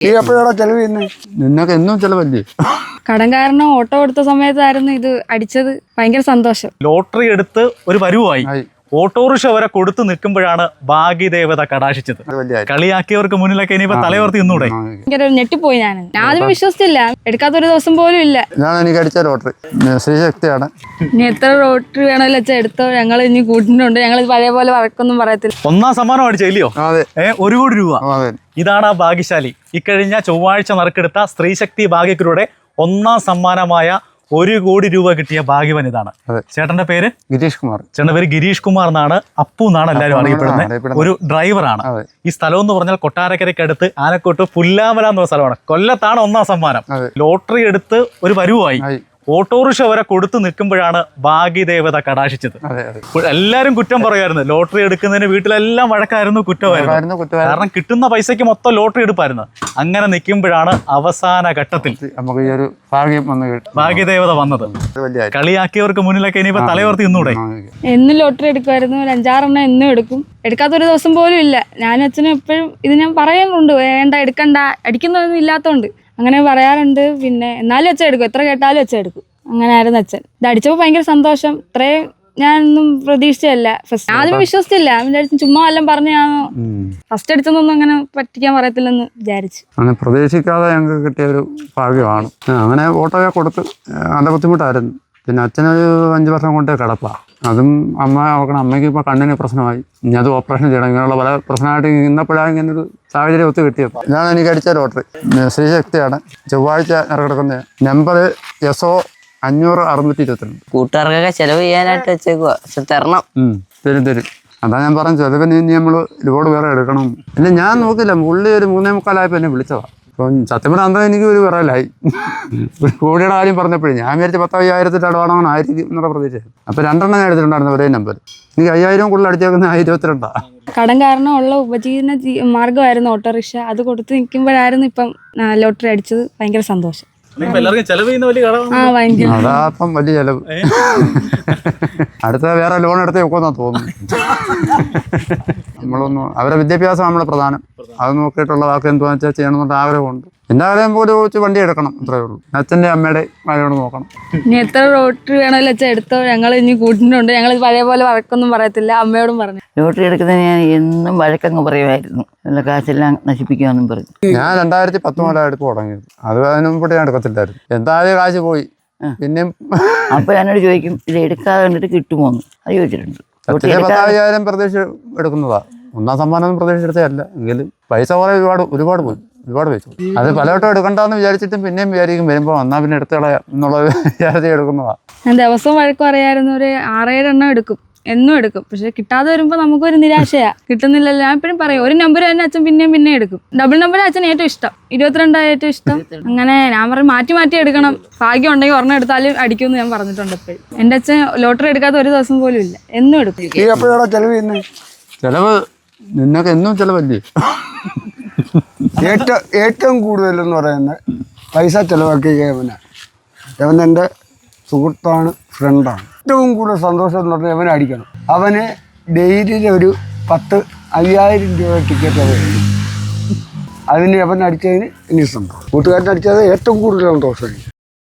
ഈ എപ്പോഴാണ് ചെലവ് ചെയ്യുന്നത് നിന്നൊക്കെ എന്നും ചെലവല്ലേ? കടം കാരണം ഓട്ടോ എടുത്ത സമയത്തായിരുന്നു ഇത് അടിച്ചത്. ഭയങ്കര സന്തോഷം. ലോട്ടറി എടുത്ത് ഒരു വരുവായി. ആയി. ഓട്ടോറിക്ഷ വരെ കൊടുത്തു നിൽക്കുമ്പോഴാണ് ഭാഗ്യദേവത കടാശിച്ചത്. കളിയാക്കിയവർക്ക് മുന്നിലൊക്കെ ഇനിയിപ്പോ തലയോർത്തി നിന്നൂടെ? ഞെട്ടിപ്പോയി ഞാൻ ആദ്യം വിശ്വസിച്ചില്ല. എടുക്കാത്തൊരു ദിവസം പോലും ഇല്ല. ഞാൻ എനിക്ക് അടിച്ച ലോട്ടറി ശ്രീശക്തിയാണ് ഇനി എത്ര റോട്ടറി വേണമല്ലോ എടുത്തോ. ഞങ്ങൾ ഇനി കൂട്ടിട്ടുണ്ട്. ഞങ്ങൾ പഴയ പോലെ വഴക്കൊന്നും പറയത്തില്ല. ഒന്നാം സമ്മാനം അടിച്ച ഇല്ലയോ ഏഹ് അതെ ഒരു കോടി രൂപ. ആ, ഇതാണ് ആ ഭാഗ്യശാലി. ഇക്കഴിഞ്ഞ ചൊവ്വാഴ്ച നറുക്കെടുത്ത സ്ത്രീശക്തി ഭാഗ്യക്കുരുടെ ഒന്നാം സമ്മാനമായ ഒരു കോടി രൂപ കിട്ടിയ ഭാഗ്യവൻ ഇതാണ്. ചേട്ടന്റെ പേര്? ഗിരീഷ് കുമാർ. ചേട്ടന്റെ പേര് ഗിരീഷ് കുമാർ എന്നാണ് അപ്പു എന്നാണ് എല്ലാവരും അറിയപ്പെടുന്നത്. ഒരു ഡ്രൈവറാണ് ഈ സ്ഥലം എന്ന് പറഞ്ഞാൽ കൊട്ടാരക്കരയ്ക്കടുത്ത് ആനക്കോട്ട് പുല്ലാമല എന്ന സ്ഥലമാണ്. കൊല്ലത്താണ് ഒന്നാം സമ്മാനം. ലോട്ടറി എടുത്ത് ഒരു വരുവായി. ഓട്ടോറിക്ഷ വരെ കൊടുത്തു നിൽക്കുമ്പോഴാണ് ഭാഗ്യദേവത കടാശിച്ചത്. എല്ലാവരും കുറ്റം പറയുമായിരുന്നു ലോട്ടറി എടുക്കുന്നതിന് വീട്ടിലെല്ലാം വഴക്കായിരുന്നു കുറ്റമായിരുന്നു. കാരണം കിട്ടുന്ന പൈസയ്ക്ക് മൊത്തം ലോട്ടറി എടുപ്പായിരുന്നു. അങ്ങനെ നിൽക്കുമ്പോഴാണ് അവസാന ഘട്ടത്തിൽ നമുക്ക് ഈ ഒരു ഭാഗ്യം വന്ന് കിട്ടും ഭാഗ്യദേവത വന്നത്. കളിയാക്കിയവർക്ക് മുന്നിലൊക്കെ ഇനിയിപ്പോ തലയോർത്തി ഇന്നൂടെ എന്ന് എന്നും ലോട്ടറി എടുക്കുമായിരുന്നു. ഒരു അഞ്ചാറെണ്ണം എന്നും എടുക്കും. എടുക്കാത്തൊരു ദിവസം പോലും ഇല്ല. ഞാനും അച്ഛനും എപ്പോഴും ഇത് ഞാൻ പറയാറുണ്ട് വേണ്ട എടുക്കണ്ട. അടിക്കുന്നതൊന്നും ഇല്ലാത്തതുകൊണ്ട് അങ്ങനെ പറയാറുണ്ട്. പിന്നെ എന്നാലും അച്ഛൻ എടുക്കും. എത്ര കേട്ടാലും അച്ഛൻ എടുക്കും. അങ്ങനെ ആയിരുന്നു അച്ഛൻ. ഇത് അടിച്ചപ്പോൾ ഭയങ്കര സന്തോഷം. ഇത്രയും ഞാനൊന്നും പ്രതീക്ഷിച്ചല്ല ഫസ്റ്റ് ആദ്യം വിശ്വസിച്ചില്ല. വിചാരിച്ചു ചുമ്മാ എല്ലാം പറഞ്ഞു ഞാൻ ഫസ്റ്റ് അടിച്ചതൊന്നും അങ്ങനെ പറ്റിക്കാൻ പറയത്തില്ലെന്ന് വിചാരിച്ചു. അങ്ങനെ പ്രതീക്ഷിക്കാതെ ഞങ്ങൾക്ക് കിട്ടിയ ഒരു ഭാഗ്യമാണ്. അങ്ങനെ ഓട്ടോയെ കൊടുത്ത് നല്ല ബുദ്ധിമുട്ടായിരുന്നു. പിന്നെ അച്ഛനൊരു അഞ്ച് വർഷം കൊണ്ട് കിടപ്പാ. അതും അമ്മ നോക്കണം. അമ്മയ്ക്ക് ഇപ്പോൾ കണ്ണിന് പ്രശ്നമായി. ഇനി അത് ഓപ്പറേഷൻ ചെയ്യണം. ഇങ്ങനെയുള്ള പല പ്രശ്നമായിട്ട് ഇന്നപ്പോഴാണ് ഇങ്ങനെ ഒരു സാഹചര്യം ഒത്തു കിട്ടിയത്. ഇതാണ് എനിക്ക് അടിച്ച ലോട്ടറി ശ്രീശക്തിയാണ് ചൊവ്വാഴ്ച ഇറക്കിടക്കുന്ന നമ്പർ എസ് ഒ അഞ്ഞൂറ് അറുന്നൂറ്റി ഇരുപത്തിരണ്ട്. കൂട്ടുകാർക്കൊക്കെ ചെലവ് ചെയ്യാനായിട്ട് വെച്ചേക്കുക തരണം. തരും തരും. അതാ ഞാൻ പറഞ്ഞു ചെലവിന് ഇനി നമ്മൾ ലോഡ് വേറെ എടുക്കണം. പിന്നെ ഞാൻ നോക്കില്ല പുള്ളി ഒരു മൂന്നേ മുക്കാലായപ്പോൾ എന്നെ വിളിച്ചതാ. അപ്പം സത്യം പറഞ്ഞാൽ അന്ന് എനിക്ക് ഒരു വിറലായി ഒരു കോടിയുടെ കാര്യം പറഞ്ഞപ്പോഴേ ഞാൻ വിചാരിച്ച പത്ത് അയ്യായിരത്തിന്റെ അടവാണോ ആയിരിക്കും എന്നുള്ള പ്രതീക്ഷ അപ്പോൾ രണ്ടെണ്ണം ഞാൻ എടുത്തിട്ടുണ്ടായിരുന്നു ഒരേ നമ്പർ എനിക്ക് അയ്യായിരം കൂടുതൽ അടിച്ചേക്കുന്ന ഇരുപത്തിരണ്ടാ. കടം കാരണം ഉള്ള ഉപജീവന മാർഗമായിരുന്നു ഓട്ടോറിക്ഷ. അത് കൊടുത്ത് നിൽക്കുമ്പോഴായിരുന്നു ഇപ്പം ലോട്ടറി അടിച്ചത്. ഭയങ്കര സന്തോഷം. അതാപ്പം വലിയ ചെലവ്. അടുത്ത വേറെ ലോൺ എടുത്തേക്കോന്നാ തോന്നുന്നു നമ്മളൊന്നും അവരുടെ വിദ്യാഭ്യാസം നമ്മളെ പ്രധാനം. അത് നോക്കിയിട്ടുള്ള വാക്ക് എന്തുവാന്ന് വെച്ചാൽ ചെയ്യണമെന്നുള്ള ആഗ്രഹമുണ്ട്. എന്റെ ആഗ്രഹം പോലെ ചോദിച്ച് വണ്ടി എടുക്കണം അത്രേ ഉള്ളൂ. അച്ഛന്റെ അമ്മയുടെ മഴയോട് നോക്കണം. ഇനി എത്ര റോട്ടറി വേണമെങ്കിലും അച്ഛൻ എടുത്തോ? ഞങ്ങൾ ഇനി കൂട്ടിട്ടുണ്ട്. ഞങ്ങൾ പഴയ പോലെ വഴക്കൊന്നും പറയത്തില്ല. അമ്മയോടും പറഞ്ഞു. ലോട്ടറി എടുക്കുന്നതിന് ഞാൻ എന്നും വഴക്കങ്ങ് പറയുമായിരുന്നു. നല്ല കാശെല്ലാം നശിപ്പിക്കാമെന്നും പറഞ്ഞു. ഞാൻ രണ്ടായിരത്തി പത്തൊമ്പതിലാണ് എടുപ്പ് തുടങ്ങിയത്. അത് അതിന് മുമ്പ് ഞാൻ എടുക്കത്തില്ലായിരുന്നു. എന്തായാലും കാശ് പോയി. പിന്നെ അപ്പൊ എന്നോട് ചോദിക്കും ഇത് എടുക്കാതെ കണ്ടിട്ട് കിട്ടുമോന്ന്? അത് ചോദിച്ചിട്ടുണ്ട്. പത്തായിരം പ്രതീക്ഷ എടുക്കുന്നതാ. ഒന്നാം സമ്മാനം പ്രതീക്ഷ അല്ല എങ്കിലും പൈസ പോലെ ഒരുപാട് ഒരുപാട് പോയി. ഒരുപാട് പൈസ പോയി. അത് പലവട്ടം എടുക്കണ്ടെന്ന് വിചാരിച്ചിട്ടും പിന്നെയും വിചാരിക്കും വരുമ്പോൾ എന്നാ പിന്നെ എടുത്തു കളയാം എന്നുള്ള വിചാരിച്ച് എടുക്കുന്നതാ. ഞാൻ ദിവസവും വഴക്ക് പറയായിരുന്നു ഒരു ആറേഴ് എണ്ണം എടുക്കും. എന്നും എടുക്കും. പക്ഷെ കിട്ടാതെ വരുമ്പോൾ നമുക്കൊരു നിരാശയാ. കിട്ടുന്നില്ലല്ലോ. ഞാൻ എപ്പോഴും പറയും ഒരു നമ്പർ തന്നെ അച്ഛൻ പിന്നെയും പിന്നെ എടുക്കും. ഡബിൾ നമ്പർ അച്ഛൻ ഏറ്റവും ഇഷ്ടം. ഇരുപത്തിരണ്ടായ ഏറ്റവും ഇഷ്ടം. അങ്ങനെ ഞാൻ പറയും മാറ്റി മാറ്റി എടുക്കണം. ഭാഗ്യം ഉണ്ടെങ്കിൽ ഒരെണ്ണം എടുത്താലും അടിക്കുമെന്ന് ഞാൻ പറഞ്ഞിട്ടുണ്ട് എപ്പോഴും. എന്റെ അച്ഛൻ ലോട്ടറി എടുക്കാത്ത ഒരു ദിവസം പോലും ഇല്ല. എന്നും എടുക്കും. ചിലവ് നിന്നൊക്കെ എന്നും ചെലവല്ലേ? ഏറ്റവും ഏറ്റവും കൂടുതലെന്ന് പറയുന്നത് പൈസ ചെലവാക്കിയ യവന. യവൻ എന്റെ സുഹൃത്താണ് ഫ്രണ്ടാണ് ഏറ്റവും കൂടുതൽ സന്തോഷം എന്ന് പറഞ്ഞാൽ അവനെ അടിക്കണം. അവന് ഡെയിലി ഒരു പത്ത് അയ്യായിരം രൂപ ടിക്കറ്റ് അവൻ അതിന് അവൻ അടിച്ചതിന് ഇനി സന്തോഷം. കൂട്ടുകാരൻ അടിച്ചത് ഏറ്റവും കൂടുതൽ സന്തോഷം എനിക്ക്